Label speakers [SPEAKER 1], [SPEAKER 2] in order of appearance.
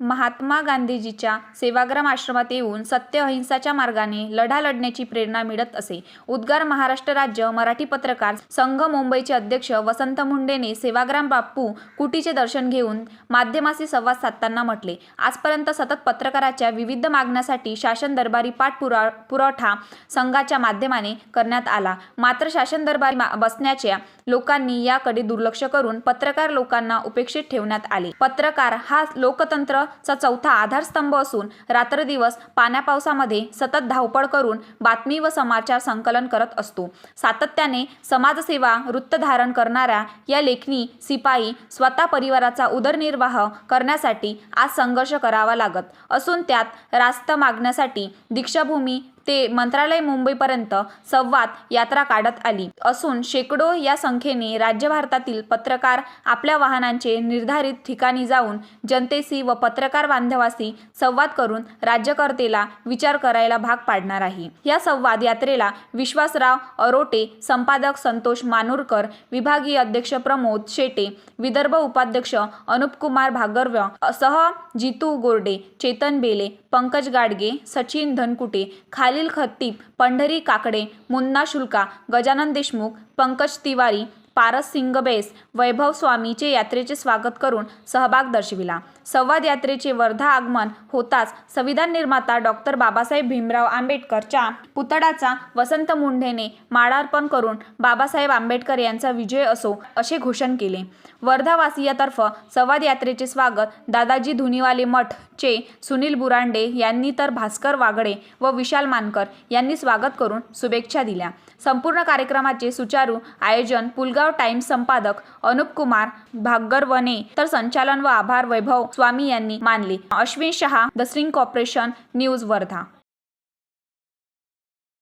[SPEAKER 1] महात्मा गांधीजीच्या सेवाग्राम आश्रमात येऊन सत्य अहिंसाच्या मार्गाने लढा लढण्याची प्रेरणा मिळत असे. उद्गार महाराष्ट्र राज्य मराठी पत्रकार संघ मुंबईचे अध्यक्ष वसंत मुंडेने सेवाग्राम बाप्पू कुटीचे दर्शन घेऊन माध्यमाशी संवाद साधताना म्हटले. आजपर्यंत सतत पत्रकाराच्या विविध मागण्यासाठी शासन दरबारी पाठपुरा पुरवठा संघाच्या माध्यमाने करण्यात आला. मात्र शासन दरबारी मा- बसण्याच्या लोकांनी याकडे दुर्लक्ष करून पत्रकार लोकांना उपेक्षित ठेवण्यात आले. पत्रकार हा लोकतंत्र चा चौथा आधारस्तंभ असून रात्रदिवस पाण्यापावसामध्ये सतत धावपळ करून बातमी व समाचार संकलन करत असतो. सातत्याने समाजसेवा वृत्त धारण करणाऱ्या या लेखनी सिपाई स्वतः परिवाराचा उदरनिर्वाह करण्यासाठी आज संघर्ष करावा लागत असून त्यात रास्त मागण्यासाठी दीक्षाभूमी ते मंत्रालय मुंबईपर्यंत संवाद यात्रा काढत आली. असून शेकडो या संख्येने राज्य भारतातील पत्रकार आपल्या वाहनांचे निर्धारित ठिकाणी जाऊन जनतेशी व पत्रकार बांधवाशी संवाद करून राज्यकर्तेला विचार करायला भाग पाडणार आहे. या संवाद यात्रेला विश्वासराव अरोटे संपादक संतोष मानूरकर विभागीय अध्यक्ष प्रमोद शेटे विदर्भ उपाध्यक्ष अनुपकुमार भागर्व सह जितू गोरडे चेतन बेले पंकज गाडगे सचिन धनकुटे खालील खत्तीब पंढरी काकडे मुन्ना शुल्का गजानन देशमुख पंकज तिवारी पारस सिंगबेस वैभव स्वामीचे यात्रेचे स्वागत करून सहभाग दर्शविला. संवाद यात्रेचे वर्धा आगमन होताच संविधान निर्माता डॉक्टर बाबासाहेब भीमराव आंबेडकरच्या पुतळाचा वसंत मुंढेने माळार्पण करून बाबासाहेब आंबेडकर यांचा विजय असो असे घोषण केले. वर्धावासियातर्फ संवाद यात्रेचे स्वागत दादाजी धुनीवाले मठचे सुनील बुरांडे यांनी तर भास्कर वागडे व विशाल मानकर यांनी स्वागत करून शुभेच्छा दिल्या. संपूर्ण कार्यक्रमाचे सुचारू आयोजन पुलगाव टाइम्स संपादक अनुप कुमार भागरवने तर संचालन व आभार वैभव स्वामी यांनी मानले. Ashwin Shah the string corporation news Wardha.